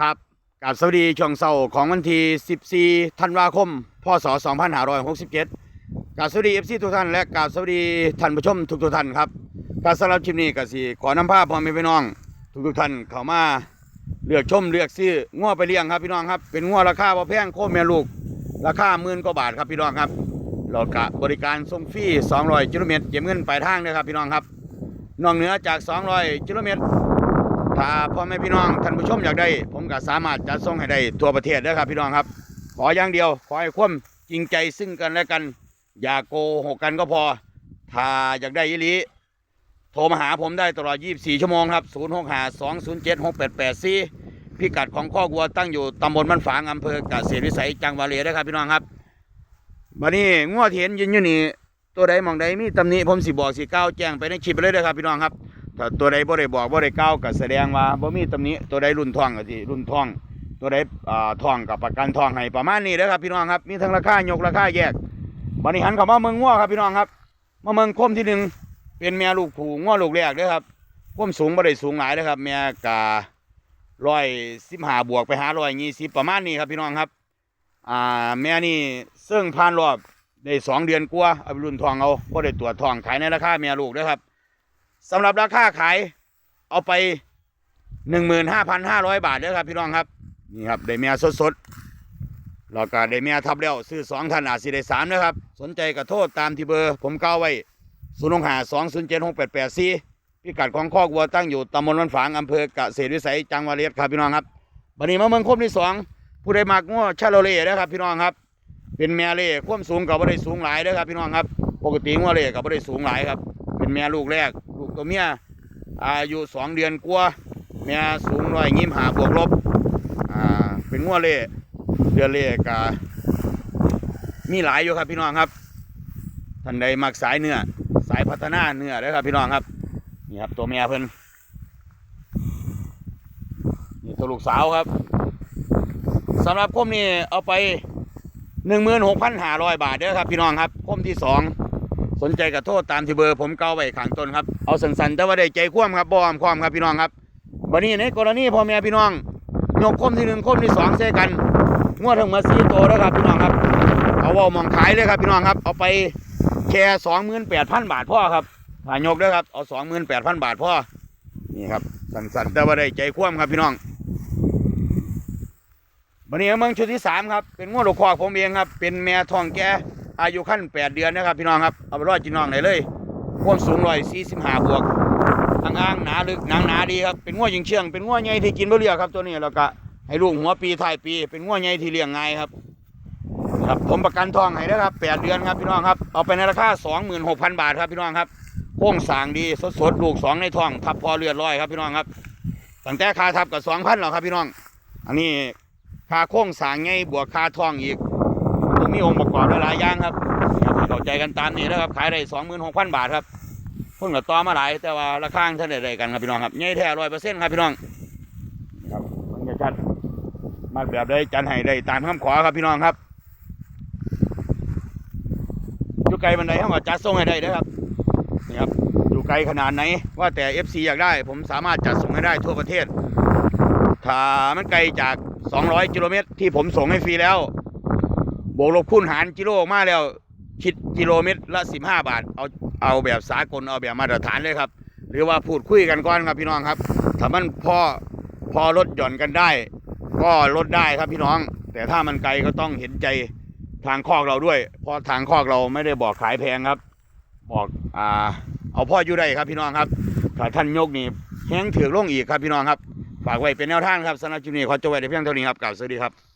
ครับกาบสวัสดีช่วงเสาร์ของวันที่14ธันวาคม พศ 2567กาบสวัสดี FC ทุกท่านและกาบสวัสดีท่านผู้ชมทุกทุกท่านครับการสำหรับคลิปนี้ก็สิขอนำภาพพ่อมพี่น้อง ทุกทุกท่านเข้ามาเลือกชมเลือกซื้อง้อไปเลี้ยงครับพี่น้องครับเป็นง้อราคาบ่แพงโคแม่ลูก ราคาหมื่นกว่าบาทครับพี่น้องครับเรากะบริการส่งฟรี200กิโลเมตรเก็บเงินปลายทางเด้อครับพี่น้องครับนอกเหนือจาก 200กิโลเมตร ถ้าพ่อแม่พี่น้องท่านผู้ชมอยากได้ ผมก็สามารถจัดส่งให้ได้ทั่วประเทศเด้ครับ พี่น้องครับ ขออย่างเดียว ขอให้ความจริงใจซึ่งกันและกัน อย่าโกหกกันก็พอ ถ้าอยากได้ยี่ลีโทรมาหาผมได้ตลอด 24 ชั่วโมงครับ 0 6 5 2 0 7 6 8 8 4 พิกัดของข้อกวัวตั้งอยู่ตำบลบ้านฝางอำเภอกเกษตรวิสัยจังหวัดเลยนะครับพี่น้องครับวันนี้งวดเห็นยืนอยู่นี่ตัวใดมองใดมีตำหนิผมสิบอกสิก้าวแจ้งไปในคลิปไปเลยเด้ครับพี่น้องครับ ถ้าตัวใดบ่ได้บอกบ่ได้กล่าวก็แสดงว่าบ่มีตำหนิตัวใดรุ่นทองก็สิรุ่นทอง ตัวใดอ่าทองกับประกันทองให้ประมาณนี้เด้อครับ พี่น้องครับมีทั้งราคายกราคาแยกบัดนี้หันเข้ามาเมืองงัวครับพี่น้องครับ มาเมืองคมที่หนึ่งเป็นแม่ลูกผูงัวลูกแรกเด้อครับความสูงบ่ได้สูงหลายเด้อครับ แม่กะร้อยสิบห้าบวกไปหาร้อยยี่สิบประมาณนี้ครับพี่น้องครับ อ่าแม่นี่เสื่งผ่านรอบได้สองเดือนกว่าเอาไปรุ่นทองเอาบ่ได้ตรวจทองขายในราคาแม่ลูกเด้อครับ สำหรับราคาขายเอาไปหนึ่งหมื่นห้าพันห้าร้อยบาทเด้อครับพี่น้องครับนี่ครับได้เมียสดๆแล้วก็ได้เมียทับแล้วซื้อสองท่านอาจสิได้สามนะครับ สนใจก็โทษตามที่เบอร์ผมก้าไว้ศูนย์หาสองศูนย์เจ็ดหกแปดแปดสี่พิกัดของคอกวัวตั้งอยู่ตำบลวันฝางอำเภอเกษตรวิสัยจังหวัดเลยครับพี่น้องครับบันนี้มาเมืองคมที่สองผู้ใดมากง้อชาโลเล่นะครับพี่น้องครับ เป็นแม่เล่ควมสูงกับไม่ได้สูงหลายเด้อครับพี่น้องครับ ปกติง้อเล่กับไม่ได้สูงหลายครับ เป็นแม่ลูกแรก ลูกตัวเมียอายุสองเดือนกว่าแม่สูงร้อยยิ้มหาบวกลบอ่าเป็นงัวเล่เดือนเล่กามีหลายอยู่ครับพี่น้องครับท่านใดมักสายเนื้อสายพัฒนาเนื้อเด้ครับพี่น้องครับนี่ครับตัวเมียเพิ่นนี่ตัวลูกสาวครับสำหรับคมนี่เอาไปหนึ่งหมื่นหกพันห้าร้อยบาทเด้อครับพี่น้องครับคมที่สอง สนใจกับโทษตามที่เบอร์ผมเก้าไว้ข้างต้นครับเอาสันๆแต่ว่าได้ใจคว่ำครับบอมความครับพี่น้องครับบัดนี้ในกรณีพ่อแม่พี่น้องยกคมที่หนึ่งคมที่สองเซกันงวดทั้งมาสีโตแล้วครับพี่น้องครับเอาว่ามองขายเลยครับพี่น้องครับ เอาไปแค่สองหมื่นแปดพันบาทพ่อครับผ่านยกด้อครับเอาสองหมื่นแปดพันบาทพ่อนี่ครับสันๆแต่ว่าได้ใจคว่ำครับพี่น้องบัดนี้เมืองชุดที่สามครับเป็นงวดลูกคอกผมเองครับ เป็นแม่ทองแก่ อายุขั้นแปดเดือนนะครับพี่น้องครับเอาไปรอดจีน้องได้เลยความสูงร้อยสี่สิบห้าบวกอ่างหนาลึกหนังหนาดีครับเป็นง้วยิงเชื่องเป็นง้วใหญ่ที่กินบ่เรียครับตัวนี้แล้วก็ให้ลูกหัวปีท้ายปี เป็นง้วใหญ่ที่เลี้ยงง่ายครับครับผมประกันทองให้นะครับแปดเดือนครับพี่น้องครับเอาไปในราคาสองหมื่นหกพันบาทครับพี่น้องครับโค้งสางดีสดสดๆลูกสองในท้องทับพอเลือดร้อยครับพี่น้องครับตั้งแต่คาทับกับสองพันหรอครับพี่น้อง อันนี้ค่าโค้งสางไงบวกค่าทองอีก มีองค์ประกอบหลายๆอย่างครับครับให้เข้าใจกันตามนี้นะครับขายได้สองหมื่นหกพันบาทครับเพิ่งกับต่อมาหลายแต่ว่าราคาท่านได้กันครับพี่น้องครับใหญ่แท้ร้อยเปอร์เซ็นต์ครับพี่น้องครับมันจะชัดมากแบบได้จันให้ได้ตามคำขอครับพี่น้องครับอยู่ไกลบันไดเขาก็จัดส่งให้ได้นะครับนี่ครับอยู่ไกลขนาดไหนว่าแต่ FC อยากได้ ผมสามารถจัดส่งให้ได้ทั่วประเทศถ้ามันไกลจาก 200 กิโลเมตรที่ผมส่งให้ฟรีแล้ว วกลบคูณหารกิโลออกมาแล้ว คิดกิโลเมตรละสิบห้าบาท เอาเอาแบบสากลเอาแบบมาตรฐานเลยครับ หรือว่าพูดคุยกันก่อนครับพี่น้องครับถ้ามันพอพอลดหย่อนกันได้ ก็ลดได้ครับพี่น้อง แต่ถ้ามันไกลก็ต้องเห็นใจทางคอกเราด้วยเพราะทางคอกเราไม่ได้บอกขายแพงครับ บอกอ่าเอาพ่ออยู่ได้ครับพี่น้องครับถ้าท่านยกนี่แห้งถือลงอีกครับพี่น้องครับฝากไว้เป็นแนวทางครับสำหรับจุนี้ขอจบไว้ในเพียงเท่านี้ครับกล่าวสวัสดีครับ